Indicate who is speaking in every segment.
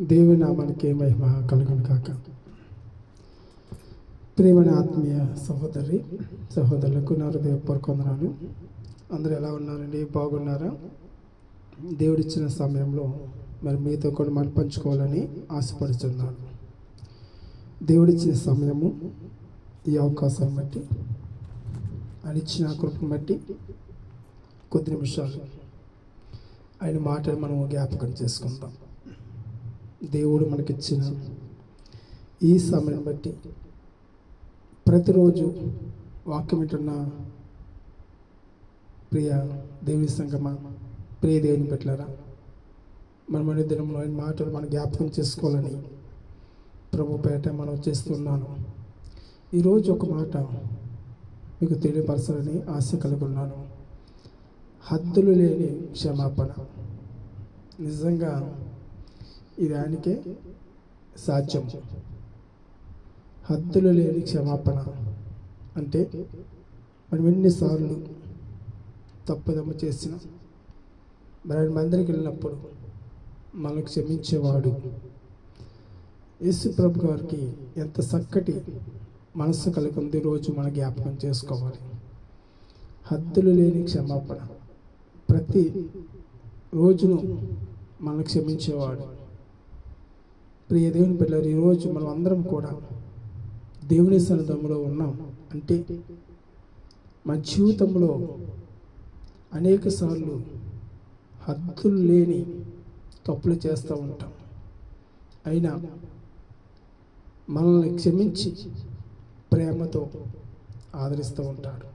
Speaker 1: దేవుని నామానికి మహిమ కలుగును కాక ప్రేమని ఆత్మీయ సహోదరి సహోదరులకు నా హృదయపూర్వక వందనాలు. అందరూ ఎలా ఉన్నారండి? బాగున్నారా? దేవుడిచ్చిన సమయంలో మరి మీతో కూడా మనం పంచుకోవాలని ఆశపడుతున్నాను. దేవుడిచ్చిన సమయము ఈ అవకాశం బట్టి ఆయన ఇచ్చిన కృపను బట్టి కొద్ది నిమిషాలు ఆయన మాటలు మనం జ్ఞాపకం చేసుకుందాం. దేవుడు మనకిచ్చిన ఈ సమయం బట్టి ప్రతిరోజు వాక్యం వింటున్న ప్రియ దేవుని సంగమ ప్రియ దేవుని పెట్టారా మనం అనే దినంలో ఆయన మాటలు మనం జ్ఞాపకం చేసుకోవాలని ప్రభు పేట మనం చేస్తున్నాను. ఈరోజు ఒక మాట మీకు తెలియపరచాలని ఆశ కలుగున్నాను హద్దులు లేని క్షమాపణ. నిజంగా ఇదానికే సాధ్యం. హద్దులు లేని క్షమాపణ అంటే మనం ఎన్నిసార్లు తప్పుదమ్మ చేసిన మరి మందిరికి వెళ్ళినప్పుడు మనకు క్షమించేవాడు. యేసు ప్రభు గారికి ఎంత చక్కటి మనస్సు కలిగి ఉంది రోజు మన జ్ఞాపకం చేసుకోవాలి. హద్దులు లేని క్షమాపణ ప్రతి రోజును మనం క్షమించేవాడు. ప్రియ దేవుని పిల్లలు ఈరోజు మనం అందరం కూడా దేవుని సన్నిధంలో ఉన్నాం. అంటే మన జీవితంలో అనేక సార్లు హద్దులు లేని తప్పులు చేస్తూ ఉంటాం. అయినా మనల్ని క్షమించి ప్రేమతో ఆదరిస్తూ ఉంటాడు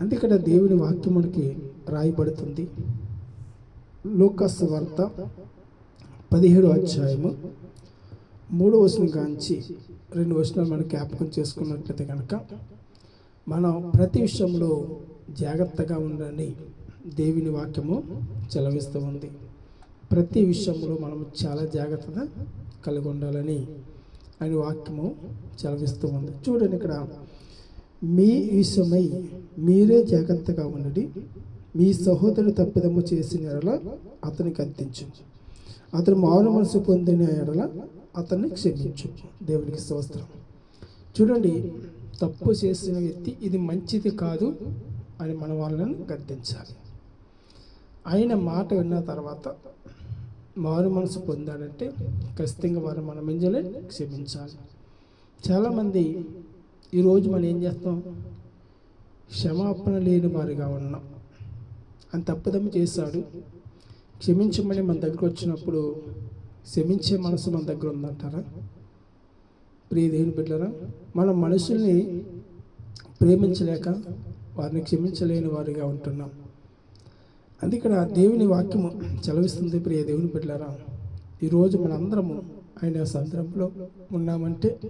Speaker 1: అందుకనే దేవుని వాక్యం మనకి రాయబడుతుంది. లోకస్ వార్త పదిహేడు అధ్యాయము మూడో వచనం కాంచి రెండు వచనాలు మనం జ్ఞాపకం చేసుకున్నట్లయితే కనుక మనం ప్రతి విషయంలో జాగ్రత్తగా ఉండాలని దేవుని వాక్యము చెలవిస్తూ ఉంది. ప్రతి విషయంలో మనం చాలా జాగ్రత్తగా కలిగి ఉండాలని ఆయన వాక్యము చెలవిస్తూ ఉంది. చూడండి ఇక్కడ మీ విషయమై మీరే జాగ్రత్తగా ఉండండి. మీ సహోదరుడు తప్పిదమ్ము చేసిన ఎడల అతనికి అందించు. అతను మారు మనసు పొందిన ఎడల అతన్ని క్షమించు. దేవునికి స్తోత్రం. చూడండి తప్పు చేసిన వ్యక్తి ఇది మంచిది కాదు అని మన వాళ్ళని గద్దించాలి. ఆయన మాట విన్న తర్వాత మారు మనసు పొందాడంటే ఖచ్చితంగా వారు మన మింజలే క్షమించాలి. చాలామంది ఈరోజు మనం ఏం చేస్తాం? క్షమాపణ లేని వారిగా ఉన్నాం. అని తప్పుదమ్మ చేశాడు. క్షమించమని మన దగ్గర వచ్చినప్పుడు క్షమించే మనసు మన దగ్గర ఉందంటారా? ప్రియ దేవుని బిడ్డరా మన మనుషుల్ని ప్రేమించలేక వారిని క్షమించలేని వారిగా ఉంటున్నాం. అందుకే దేవుని వాక్యము చలవిస్తుంది ప్రియ దేవుని బిడ్డలారా. ఈరోజు మనందరము ఆయన సందర్భంలో ఉన్నామంటే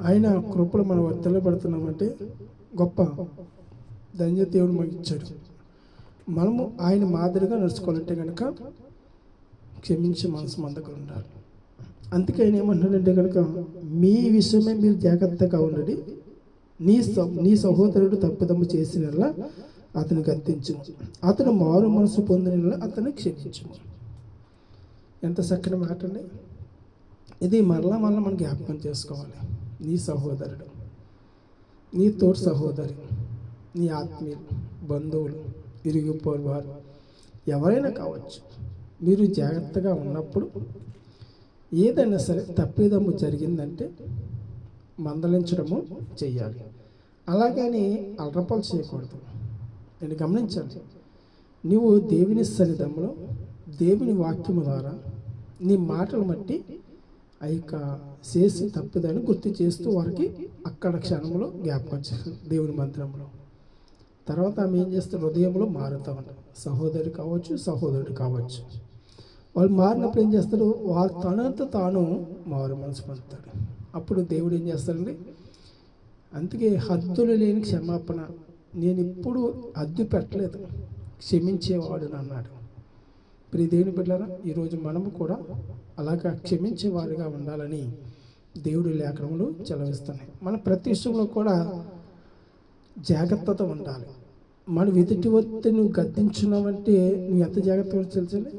Speaker 1: ఆయన కృపలు మనం వర్తలపడుతున్నామంటే గొప్ప ధన్య దేవుడు మనకి ఇచ్చాడు. మనము ఆయన మాదిరిగా నడుచుకోవాలంటే కనుక క్షమించే మనసు మన దగ్గర ఉండాలి. అందుకే ఆయన ఏమంటున్నాడంటే కనుక మీ విషయమే మీరు జాగ్రత్తగా ఉండండి. నీ స నీ సహోదరుడు తప్పుదమ్ము చేసిన అతను అందించు అతను మారు మనసు పొందిన అతను క్షమించు ఎంత చక్కని మాట అండి. ఇది మరలా మరలా మనం జ్ఞాపకం చేసుకోవాలి. నీ సహోదరుడు నీ తోటి సహోదరి నీ ఆత్మీయులు బంధువులు ఇరిగిపోరు వారు ఎవరైనా కావచ్చు. మీరు జాగ్రత్తగా ఉన్నప్పుడు ఏదైనా సరే తప్పిదమ్ము జరిగిందంటే మందలించడము చెయ్యాలి. అలాగని అలరపాలు చేయకూడదు. నేను గమనించాలి నువ్వు దేవుని సన్నిధంలో దేవుని వాక్యము ద్వారా నీ మాటలు బట్టి ఆ యొక్క చేసి తప్పిదాన్ని గుర్తు చేస్తూ వారికి అక్కడ క్షణంలో జ్ఞాపకం చేస్తుంది దేవుని మంత్రంలో తర్వాత ఆమె ఏం చేస్తారు హృదయంలో మారుతూ ఉంటారు సహోదరి కావచ్చు సహోదరుడు కావచ్చు. వాళ్ళు మారినప్పుడు ఏం చేస్తారు? వారు తనంత తాను మారు మనసు పొందుతాడు. అప్పుడు దేవుడు ఏం చేస్తాడండి అందుకే హద్దులు లేని క్షమాపణ నేను ఇప్పుడు హద్దు పెట్టలేదు. క్షమించేవాడు అన్నాడు. ప్రియ దేవుని బిడ్డారా ఈరోజు మనము కూడా అలాగా క్షమించేవారుగా ఉండాలని దేవుడి లేఖనములు చెలవిస్తున్నాయి మన ప్రతి విషయంలో కూడా జాగ్రత్తతో ఉండాలి. మన ఎదుటి వస్తే నువ్వు గద్దించున్నావంటే నువ్వు ఎంత జాగ్రత్తగా తెలుసండి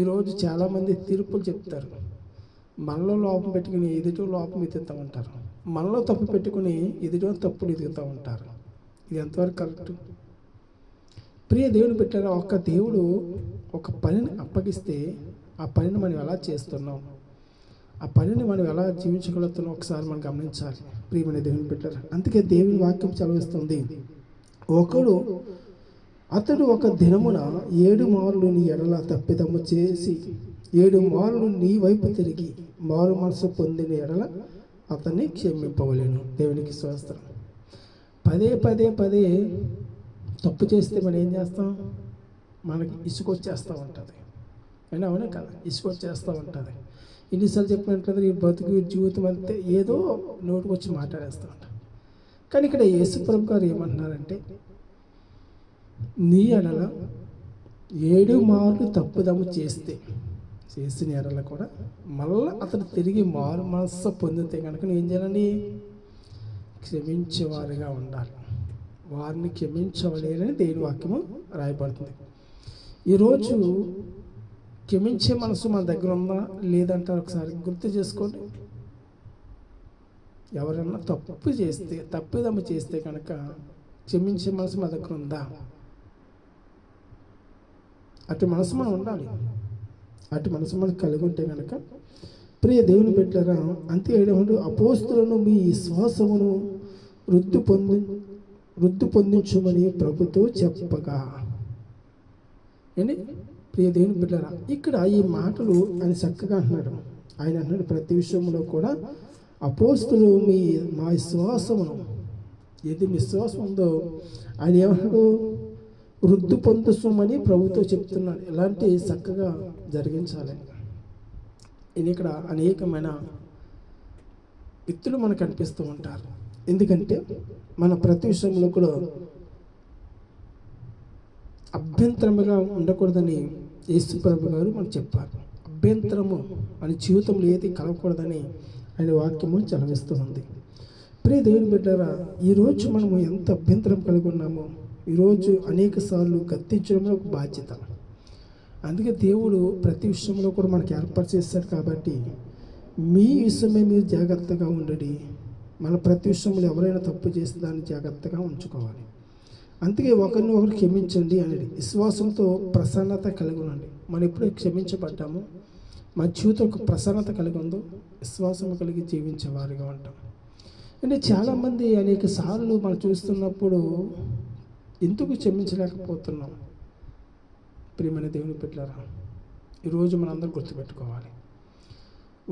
Speaker 1: ఈరోజు చాలామంది తీర్పులు చెప్తారు. మనలో లోపం పెట్టుకుని ఎదుటి లోపం ఎదుగుతూ ఉంటారు. మనలో తప్పు పెట్టుకుని ఎదుటి తప్పులు ఎదుగుతూ ఉంటారు. ఇది ఎంతవరకు కరెక్ట్? ప్రియ దేవుని పెట్టారా ఒక్క దేవుడు ఒక పనిని అప్పగిస్తే ఆ పనిని మనం ఎలా చేస్తున్నాం? ఆ పనిని మనం ఎలా జీవించగలుగుతున్నాం ఒకసారి మనం గమనించాలి. ప్రియమైన దేవుని పెట్టారు అందుకే దేవుని వాక్యం చదివిస్తుంది. ఒకడు అతడు ఒక దినమున ఏడు మార్లు నీ ఎడల తప్పిదము చేసి ఏడు మార్లు నీ వైపు తిరిగి మారు మనసు పొందిన ఎడల అతన్ని క్షమింపవలేను. దేవునికి స్వస్థం పదే పదే పదే తప్పు చేస్తే మనం ఏం చేస్తాం? మనకి ఇసుకొచ్చేస్తూ ఉంటుంది. అయినా అవునా కదా? ఇసుకొచ్చేస్తూ ఉంటుంది. ఎన్నిసార్లు చెప్పినట్టు ఈ బతుకు జీవితం అంతే ఏదో నోటుకు వచ్చి మాట్లాడేస్తూ ఉంటాను కానీ ఇక్కడ యేసుప్రభు గారు ఏమంటున్నారంటే నీ ఎడల ఏడు మార్లు తప్పుదము చేస్తే చేసిన ఎడల కూడా మళ్ళీ అతను తిరిగి మారు మనస్సు పొందితే కనుక నేను ఏం చేయాలండి? క్షమించేవారుగా ఉండాలి. వారిని క్షమించవలేనని దేని వాక్యము రాయబడుతుంది. ఈరోజు క్షమించే మనసు మన దగ్గర ఉందా లేదంటారు ఒకసారి గుర్తు చేసుకోండి. ఎవరైనా తప్పు చేస్తే తప్పిదమ్ము చేస్తే కనుక క్షమించే మనసు మన దగ్గర ఉందా? అటు మనసు మనం ఉండాలి. అటు మనసు మనం కలిగి ఉంటే కనుక ప్రియ దేవుని పెట్టారా అంతే ఏడు అపోస్తులను మీ శ్వాసమును వృద్ధి పొంది వృద్ధి పొందించమని ప్రభుతో చెప్పగా. ఏంటి? ప్రియ దేవుని బిడ్డరా ఇక్కడ ఈ మాటలు ఆయన చక్కగా అంటున్నాడు. ఆయన అంటున్నాడు ప్రతి విషయంలో కూడా అపోస్తులు మీ మా విశ్వాసమును ఏది మీ విశ్వాసం ఉందో ఆయన ఏమన్నాడు వృద్ధి పొందుతామని ప్రభుతో చెప్తున్నాడు. ఇలాంటి చక్కగా జరిగించాలి. ఇది ఇక్కడ అనేకమైన వ్యక్తులు మనకు కనిపిస్తూ ఉంటారు. ఎందుకంటే మన ప్రతి విషయంలో కూడా అభ్యంతరముగా ఉండకూడదని యేసుప్రభు గారు మనకు చెప్పారు. అభ్యంతరము మన జీవితంలో ఏది కలగకూడదని ఆయన వాక్యము చలవిస్తూ ఉంది ప్రియ దేవుని బిడ్డారా ఈరోజు మనము ఎంత అభ్యంతరం కలిగి ఉన్నామో ఈరోజు అనేక సార్లు గద్దించడంలో ఒక బాధ్యత. అందుకే దేవుడు ప్రతి విషయంలో కూడా మనకి ఏర్పాటు చేశాడు కాబట్టి మీ విషయమే మీరు జాగ్రత్తగా ఉండండి. మన ప్రతి విషయంలో ఎవరైనా తప్పు చేసి దాన్ని జాగ్రత్తగా ఉంచుకోవాలి. అందుకే ఒకరిని ఒకరు క్షమించండి అనేది. విశ్వాసంతో ప్రసన్నత కలిగి ఉండండి. మనం ఎప్పుడు క్షమించబడ్డామో మన జీవితంలో ఒక ప్రసన్నత కలిగి ఉందో విశ్వాసం కలిగి జీవించే వారిగా ఉంటాం. అంటే చాలామంది అనేక సార్లు మనం చూస్తున్నప్పుడు ఎందుకు క్షమించలేకపోతున్నాం? ప్రియమైన దేవుని పెట్టారా ఈరోజు మనందరం గుర్తుపెట్టుకోవాలి.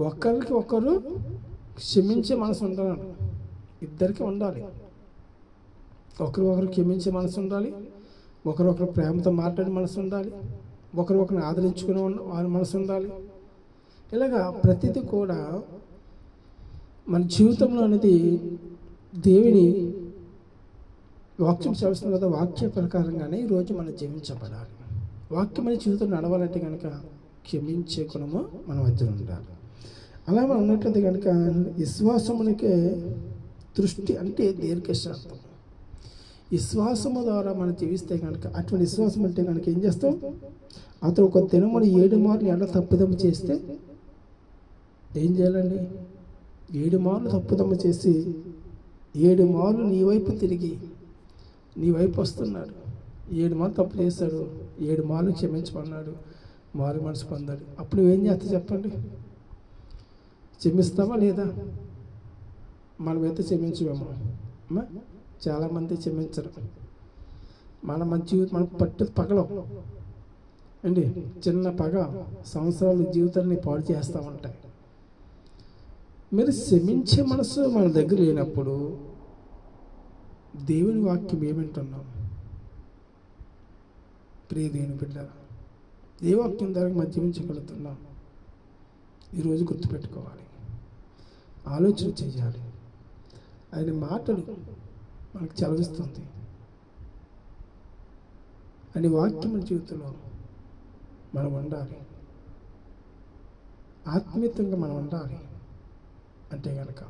Speaker 1: ఒకరికి ఒకరు క్షమించే మనసు ఉండాలి ఇద్దరికి ఉండాలి. ఒకరు ఒకరు క్షమించే మనసు ఉండాలి. ఒకరు ఒకరు ప్రేమతో మాట్లాడే మనసు ఉండాలి. ఒకరు ఒకరిని ఆదరించుకునే వారి మనసు ఉండాలి. ఇలాగా ప్రతిదీ కూడా మన జీవితంలో అనేది దేవుని వాక్యం చదువుతుంది కదా వాక్య ప్రకారంగానే ఈరోజు మనం జీవించబడాలి. వాక్యం అనే జీవితం నడవాలంటే కనుక క్షమించే గుణము మన మధ్య ఉండాలి. అలా మనం ఉన్నట్లయితే కనుక విశ్వాసమునికే దృష్టి అంటే దీర్ఘశాంతం. విశ్వాసము ద్వారా మనం జీవిస్తే కనుక అటువంటి విశ్వాసం అంటే కనుక ఏం చేస్తాం? అతను ఒక దినమును ఏడు మార్లు ఎలా తప్పుదమ్మ చేస్తే ఏం చేయాలండి? ఏడు మార్లు తప్పుదమ్మ చేసి ఏడు మార్లు నీ వైపు తిరిగి నీ వైపు వస్తున్నాడు. ఏడు మార్లు తప్పు చేశాడు ఏడు మార్లు క్షమించమన్నాడు మారు మనసు పొందాడు. అప్పుడు ఏం చేస్తా చెప్పండి? క్షమిస్తామా లేదా? మనమైతే క్షమించమేమో అమ్మా. చాలామంది క్షమించరు. మన మంచి జీవితం మనం పట్టు పగలం. అండి చిన్న పగ సంవత్సరాలు జీవితాన్ని పాడు చేస్తూ ఉంటాయి. మీరు క్షమించే మనసు మన దగ్గర లేనప్పుడు దేవుని వాక్యం ఏమింటున్నాం? ప్రియ దేవుని బిడ్డ ఏ వాక్యం ద్వారా మనం జీవించగలుగుతున్నాం? ఈరోజు గుర్తుపెట్టుకోవాలి. ఆలోచన చేయాలి. ఆయన మాటలు మనకు చలవిస్తుంది. అని వాక్యముల జీవితంలో మనం ఉండాలి. ఆత్మీయంగా మనం ఉండాలి అంటే కనుక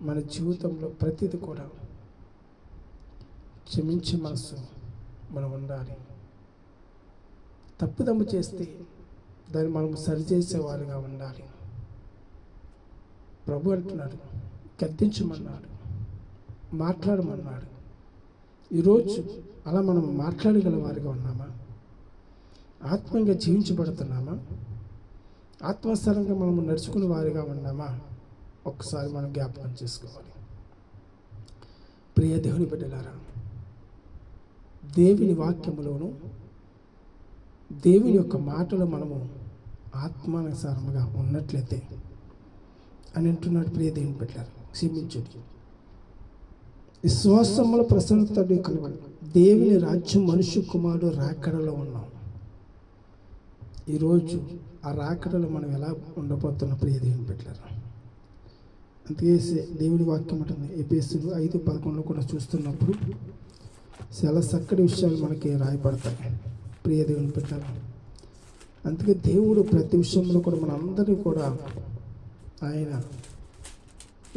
Speaker 1: మన జీవితంలో ప్రతిదీ కూడా క్షమించే మనసు మనం ఉండాలి. తప్పుదమ్ము చేస్తే దాన్ని మనం సరిచేసేవారుగా ఉండాలి. ప్రభు అంటున్నాడు గద్దించమన్నాడు. మాట్లాడమన్నాడు. ఈరోజు అలా మనం మాట్లాడగల వారిగా ఉన్నామా? ఆత్మీయంగా జీవించబడుతున్నామా? ఆత్మస్థలంగా మనం నడుచుకునే వారిగా ఉన్నామా? ఒక్కసారి మనం జ్ఞాపకం చేసుకోవాలి. ప్రియ దేవుని బిడ్డలారా దేవుని వాక్యములోను దేవుని యొక్క మాటలు మనము ఆత్మానుసారముగా ఉన్నట్లయితే అని అంటున్నాడు ప్రియ దేవుని బిడ్డలారా క్షమించుడి. విశ్వాసముల ప్రసన్నతడు కలవండి దేవుని రాజ్యం మనుష్య కుమారుడు రాకడలో ఉన్నాం. ఈరోజు ఆ రాకడలో మనం ఎలా ఉండబోతున్న ప్రియ దేవుని అందుకే దేవుడి దేవుని వాక్యం ఉంటుంది. ఎపిఎస్సులు ఐదు పదకొండులో కూడా చూస్తున్నప్పుడు చాలా చక్కటి విషయాలు మనకి రాయబడతాయి. ప్రియ దేవుని పెట్టారు అందుకే దేవుడు ప్రతి విషయంలో కూడా మనందరినీ కూడా ఆయన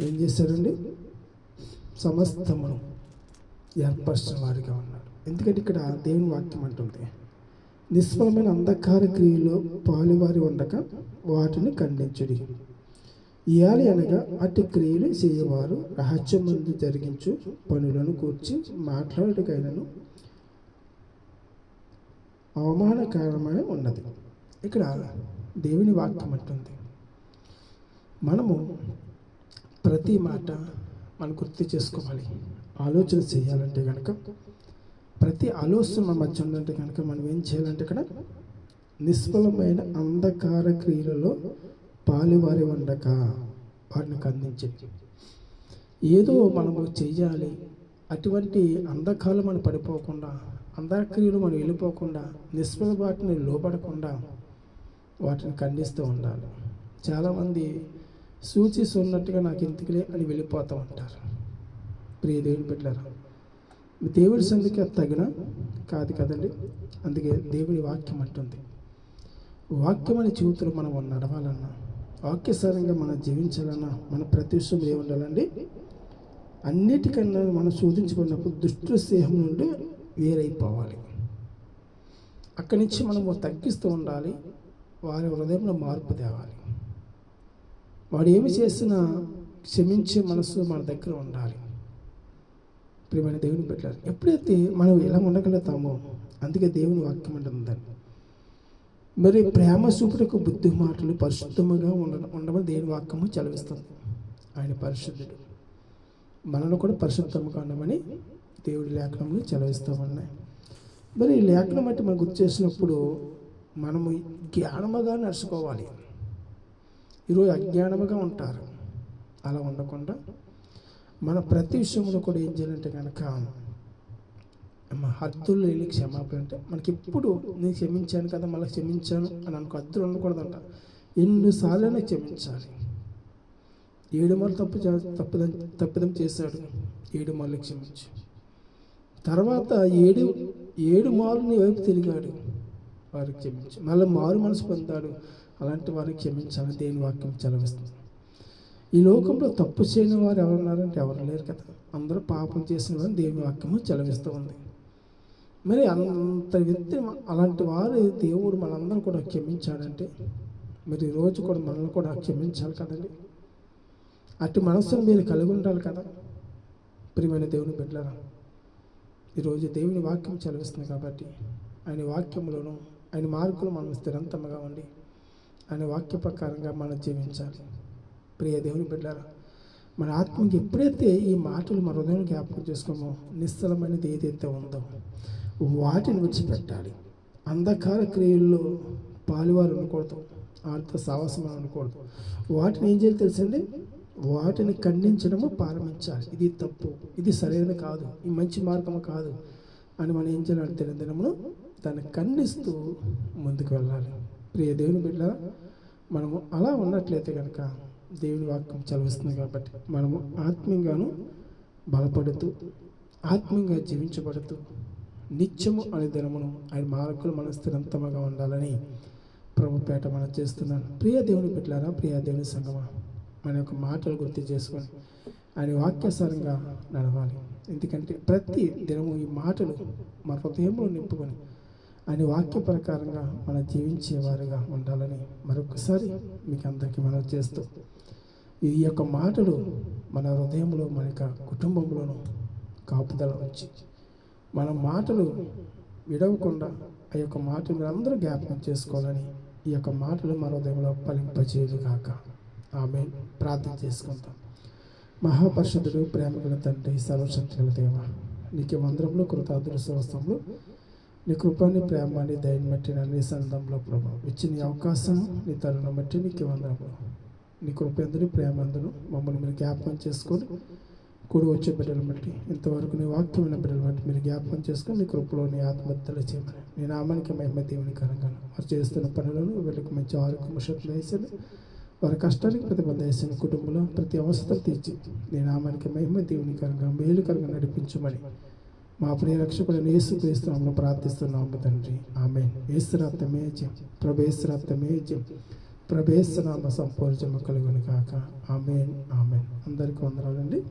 Speaker 1: ఏం చేశాడండి? సమస్తమును ఏర్పరిచిన వారిగా ఉన్నాడు. ఎందుకంటే ఇక్కడ దేవుని వాక్యం అంటుంది నిష్ఫలమైన అంధకార క్రియలో పాలువారి ఉండక వాటిని ఖండించుడి. ఇయాలి అనగా అటు క్రియలు చేయవారు రహస్యమందు జరిగించు పనులను కూర్చి మాట్లాడుకైనను అవమానకరమై ఉన్నది. ఇక్కడ దేవుని వాక్యం అంటుంది మనము ప్రతి మాట మనం గుర్తు చేసుకోవాలి. ఆలోచన చేయాలంటే కనుక ప్రతి ఆలోచన మన మధ్య ఉందంటే కనుక మనం ఏం చేయాలంటే ఇక్కడ నిష్ఫలమైన అంధకార క్రియలలో పాలువారి వండక వాటిని అందించింది ఏదో మనము చేయాలి అటువంటి అంధకాలు మనం పడిపోకుండా అంధక్రియలు మనం వెళ్ళిపోకుండా నిష్ఫల వాటిని లోపడకుండా వాటిని ఖండిస్తూ ఉండాలి. చాలామంది సూచిస్తున్నట్టుగా నాకు ఎందుకులే అని వెళ్ళిపోతూ ఉంటారు ప్రియ దేవుని పెట్టారా దేవుడి సందికి అది తగిన కాదు కదండి? అందుకే దేవుడి వాక్యం అంటుంది. వాక్యం అనే జీవితంలో మనం నడవాలన్నా వాక్యసారంగా మనం జీవించాలన్నా మన ప్రతి విషయం ఏముండాలండి? అన్నిటికన్నా మనం శోధించుకున్నప్పుడు దుష్ట స్నేహం నుండి వేరైపోవాలి. అక్కడి నుంచి మనము తగ్గిస్తూ ఉండాలి. వారి హృదయంలో మార్పు తేవాలి. వాడు ఏమి చేసినా క్షమించే మనసు మన దగ్గర ఉండాలి. ప్రియమైన దేవుని పెట్టారు ఎప్పుడైతే మనం ఎలా ఉండగలుగుతామో అందుకే దేవుని వాక్యం అంటుందని మరి ప్రేమ చూపుటకు బుద్ధి మాటలు పరిశుద్ధముగా ఉండ ఉండమని దేవుని వాక్యము చలవిస్తుంది ఆయన పరిశుద్ధుడు. మనలో కూడా పరిశుద్ధముగా ఉండమని దేవుడి లేఖనములు చలవిస్తూ ఉన్నాయి. మరి ఈ లేఖనం బట్టి మనం గుర్తు చేసినప్పుడు మనము జ్ఞానముగా నడుచుకోవాలి. ఈరోజు అజ్ఞానముగా ఉంటారు. అలా ఉండకుండా మన ప్రతి విషయంలో కూడా ఏం చేయాలంటే కనుక మా హద్దులు లేని క్షమాపణ అంటే మనకి ఎప్పుడు నేను క్షమించాను కదా మళ్ళీ క్షమించాను అని అనుకో హద్దులు ఉండకూడదంట. ఎన్నిసార్లైనా క్షమించాలి. ఏడు మార్లు తప్పు తప్పిదం తప్పిదం చేశాడు. ఏడు మార్లు క్షమించు. తర్వాత ఏడు ఏడు మార్లు నీ వైపు తిరిగాడు. వారికి క్షమించు. మళ్ళీ మారు మనసు పొందాడు. అలాంటి వారు క్షమించాలని దేని వాక్యం చలవిస్తుంది ఈ లోకంలో తప్పు చేయని వారు ఎవరున్నారంటే ఎవరు లేరు కదా. అందరూ పాపం చేసిన వారు దేవుని వాక్యము చలవిస్తూ ఉంది. మరి అంత వ్యక్తి అలాంటి వారు దేవుడు మనందరం కూడా క్షమించాడంటే మరి ఈ రోజు కూడా మనల్ని కూడా క్షమించాలి కదండి. అటు మనస్సును మీరు కలిగి ఉండాలి కదా. ప్రియమైన దేవుని బిడ్డలారా ఈరోజు దేవుని వాక్యం చదివిస్తుంది కాబట్టి ఆయన వాక్యములను ఆయన మార్కులు మనం స్థిరంతముగా ఉండి ఆయన వాక్య ప్రకారంగా మనం జీవించాలి. ప్రియ దేవుని బిడ్డారా మన ఆత్మకి ఎప్పుడైతే ఈ మాటలు మన హృదయం జ్ఞాపకం చేసుకోమో నిశ్చలమైనది ఏదైతే ఉందో వాటిని విడిచిపెట్టాలి. అంధకార క్రియల్లో పాలువారు ఉండకూడదు ఆడితో సాహసం ఉండకూడదు. వాటిని ఏం చేయాలి తెలిసింది వాటిని ఖండించడము ప్రారంభించాలి. ఇది తప్పు ఇది సరైనది కాదు ఈ మంచి మార్గము కాదు అని మనం ఏం చేయాలంటే తెలియదనమును దాన్ని ఖండిస్తూ ముందుకు వెళ్ళాలి. ప్రియ దేవుని బిడ్డ మనము అలా ఉన్నట్లయితే కనుక దేవుని వాక్యం చలవిస్తుంది కాబట్టి మనము ఆత్మీయంగాను బలపడుతూ ఆత్మీయంగా జీవించబడుతూ నిత్యము అనే దినమును ఆయన మార్కులు మన స్థిరంతముగా ఉండాలని ప్రభుపేట మనం చేస్తున్నాను. ప్రియ దేవుని పెట్టారా ప్రియ దేవుని సంగమా మన యొక్క మాటలు గుర్తు చేసుకొని ఆయన వాక్యాసారంగా నడవాలి. ఎందుకంటే ప్రతి దినము ఈ మాటలు మన హృదయంలో నింపుకొని ఆయన వాక్య ప్రకారంగా మనం జీవించేవారుగా ఉండాలని మరొకసారి మీకు అందరికీ మనం చేస్తూ ఈ యొక్క మాటలు మన హృదయంలో మన యొక్క కుటుంబంలోనూ కాపుదల ఉంచి మన మాటలు విడవకుండా ఆ యొక్క మాటలు అందరూ జ్ఞాపకం చేసుకోవాలని ఈ యొక్క మాటలు మన హృదయంలో ఫలింపచేయదు కాక ఆమె ప్రార్థన చేసుకుంటాం మహాపరిషుద్ధుడు ప్రేమగల తండ్రి సర్వశక్తుల దేవ నీకు వందరంలో కృతాదుల సంవత్సరంలో నీ కృపాన్ని ప్రేమాన్ని దయని బట్టి నీ సందంలో ప్రభావం ఇచ్చిన అవకాశం నీ తరుణం బట్టి నీకు వందరము నీ కృపేందుని ప్రేమందును మమ్మల్ని మీరు జ్ఞాపకం చేసుకొని కూడి వచ్చే బిడ్డలు బట్టి ఇంతవరకు నీ వాక్యమైన బిడ్డలు బట్టి మీరు జ్ఞాపకం చేసుకొని నీ కృపలో నీ ఆత్మహత్యలు చేయమని నీ నామానికి మహిమ దేవుని కరంగాను వారు చేస్తున్న పనులను వీళ్ళకి మంచి ఆరోగ్యం శక్తులు వేసాను వారి కష్టానికి ప్రతిబంధ వేసిన కుటుంబంలో ప్రతి అవసరం తీర్చి నీ నామానికి మహిమ దేవుని కరంగా మేలుకరంగా నడిపించమని మా ప్రియ రక్షకుడు యేసు ప్రార్థిస్తున్నాము తండ్రి. ఆమె ఏసురాత్మే జం ప్రభేశ్రాత్మే జం ప్రభేశ్వనామ సంపూర్జమ కలుగును కాక ఆమెన్. ఆమెన్. అందరికీ వందరాలండి